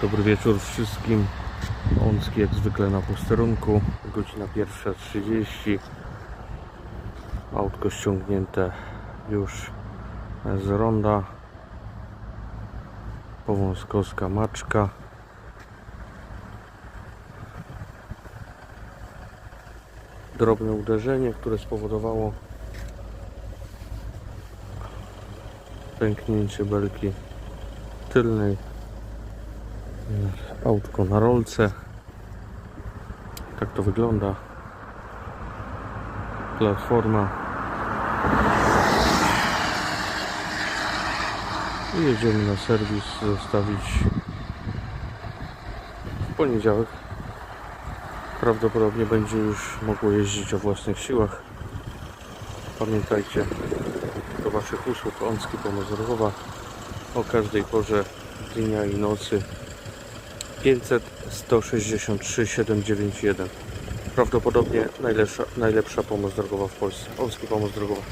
Dobry wieczór wszystkim. Łącki jak zwykle na posterunku. Godzina 1.30. Autko ściągnięte już z ronda. Powązkowska maczka. Drobne uderzenie, które spowodowało pęknięcie belki tylnej autko na rolce. Tak to wygląda. Platforma. I jedziemy na serwis zostawić w poniedziałek. Prawdopodobnie będzie już mogło jeździć o własnych siłach. Pamiętajcie do waszych usług Łącki Pomoc o każdej porze dnia i nocy 500 163 791 Prawdopodobnie najlepsza, najlepsza pomoc drogowa w Polsce. Polski pomoc drogowa.